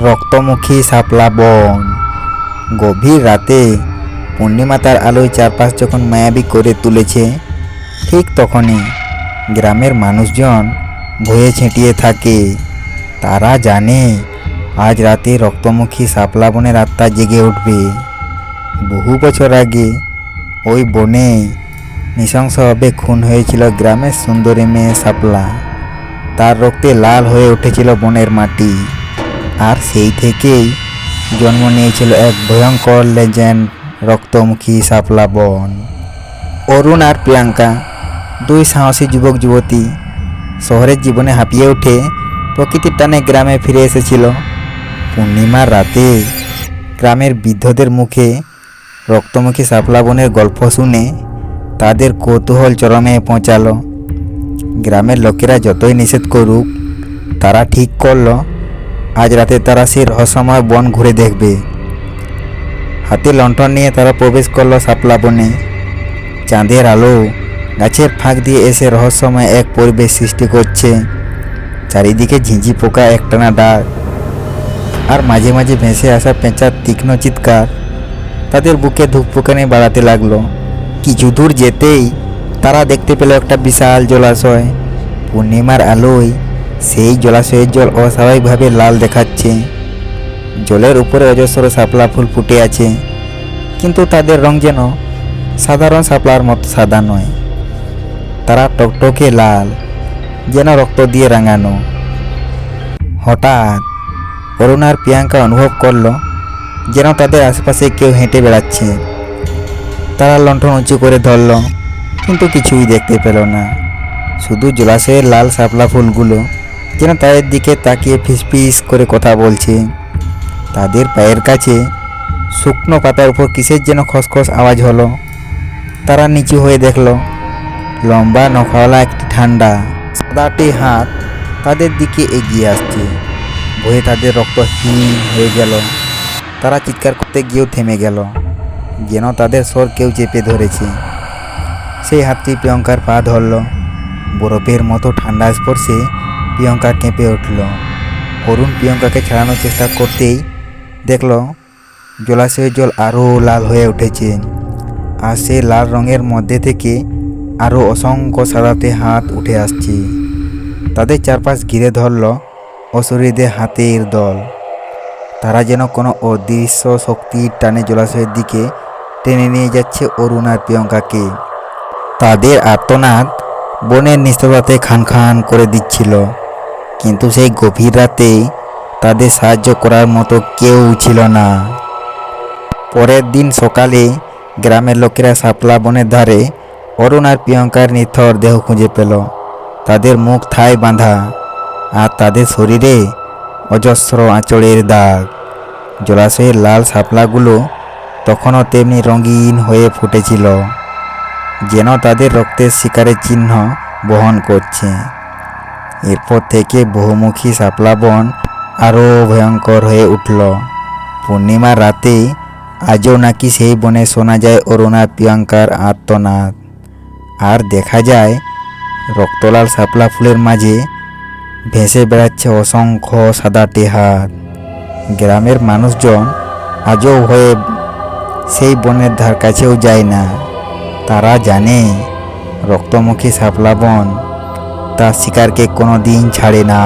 রক্তমুখী শাপলা বন। গভীর রাতে পূর্ণিমাতার আলোয় চারপাশ যখন মায়াবী করে তুলেছে, ঠিক তখনই গ্রামের মানুষজন ভয়ে ছেঁটিয়ে থাকে। তারা জানে আজ রাতে রক্তমুখী শাপলা বনের আত্মা জেগে উঠবে। বহু বছর আগে ওই বনে নৃশংসভাবে খুন হয়েছিল গ্রামের সুন্দরী মেয়ে শাপলা। তার রক্তে লাল হয়ে উঠেছিল বনের মাটি। আর সেই থেকেই জন্ম নিয়েছিল এক ভয়ঙ্কর লেজেন্ড রক্তমুখী শাপলা বন। অরুণ আর প্রিয়াঙ্কা, দুই সাহসী যুবক যুবতী, শহরের জীবনে হাঁপিয়ে উঠে প্রকৃতির টানে গ্রামে ফিরে এসেছিল। পূর্ণিমার রাতে গ্রামের বৃদ্ধদের মুখে রক্তমুখী শাপলা বনের গল্প শুনে তাদের কৌতূহল চরমে পৌঁছালো। গ্রামের লোকেরা যতই নিষেধ করুক, তারা ঠিক করল। আজ রাতে তারা সেই রহস্যময় বন ঘুরে দেখবে। হাতে লণ্ঠন নিয়ে তারা প্রবেশ করল সাপলা বনে। চাঁদের আলো গাছের ফাঁক দিয়ে এসে রহস্যময় এক পরিবেশ সৃষ্টি করছে। চারিদিকে ঝিঁঝি পোকা, একটানা ডাক, আর মাঝে মাঝে ভেসে আসা পেঁচার তীক্ষ্ণ চিৎকার। তাদের বুকে ধূপপোকানি বাড়াতে লাগল। কিছু দূর যেতেই তারা দেখতে পেল একটা বিশাল জলাশয়। পূর্ণিমার আলোয় সেই জলাশয়ের জল অস্বাভাবিকভাবে লাল দেখাচ্ছে। জলের উপরে অজস্র শাপলা ফুল ফুটে আছে। কিন্তু তাদের রং যেন সাধারণ শাপলার মতো সাদা নয়। তারা টকটকে লাল, যেন রক্ত দিয়ে রাঙানো। হঠাৎ অরুণ আর প্রিয়াঙ্কা অনুভব করল, যেন তাদের আশেপাশে কেউ হেঁটে বেড়াচ্ছে। তারা লণ্ঠন উঁচু করে ধরল, কিন্তু কিছুই দেখতে পেল না। শুধু জলাশয়ের লাল শাপলা ফুলগুলো যেন তাদের দিকে তাকিয়ে ফিসফিস করে কথা বলছে। তাদের পায়ের কাছে শুকনো পাতার উপর কিসের যেন খসখস আওয়াজ হলো। তারা নিচু হয়ে দেখল, লম্বা নখাওয়ালা একটি ঠান্ডা সাদাটি হাত তাদের দিকে এগিয়ে আসছে। ভয়ে তাদের রক্ত হিম হয়ে গেল। তারা চিৎকার করতে গিয়েও থেমে গেল, যেন তাদের স্বর কেউ চেপে ধরেছে। সেই হাতটি প্রিয়ঙ্কার পা ধরল। বরফের মতো ঠান্ডা স্পর্শে প্রিয়ঙ্কা কেঁপে উঠল। অরুণ প্রিয়ঙ্কাকে ছাড়ানোর চেষ্টা করতেই দেখল, জলাশয়ের জল আরও লাল হয়ে উঠেছে। আর সেই লাল রঙের মধ্যে থেকে আরও অসংখ্য সাদাতে হাত উঠে আসছে। তাদের চারপাশ ঘিরে ধরল অশরীরদের হাতের দল। তারা যেন কোনো অদৃশ্য শক্তির টানে জলাশয়ের দিকে টেনে নিয়ে যাচ্ছে অরুণ আর প্রিয়ঙ্কাকে। তাদের আর্তনাদ বনের নিস্ততাতে খান খান করে দিচ্ছিল। কিন্তু সেই গভীর রাতে তাদের সাহায্য করার মতো কেউ ছিল না। পরের দিন সকালে গ্রামের লোকেরা শাপলা বনের ধারে অরুণ আর প্রিয়ঙ্কার নিথর দেহ খুঁজে পেল। তাদের মুখ থায় বাঁধা আর তাদের শরীরে অজস্র আঁচড়ের দাগ। জলাশয়ের লাল শাপলাগুলো তখনও তেমনি রঙিন হয়ে ফুটেছিল, যেন তাদের রক্তের শিকারের চিহ্ন বহন করছে। এরপর থেকে বহুমুখী শাপলা বন আরও ভয়ঙ্কর হয়ে উঠল। পূর্ণিমার রাতে আজও নাকি সেই বনে শোনা যায় অরুণা প্রিয়াঙ্কার আত্মনাদ আর দেখা যায় রক্তলাল শাপলা ফুলের মাঝে ভেসে বেড়াচ্ছে অসংখ্য সাদাটে হাত গ্রামের মানুষজন আজও হয়ে সেই বনের ধার কাছেও যায় না। তারা জানে রক্তমুখী শাপলা বন তার শিকারকে কোনো দিন ছাড়ে না।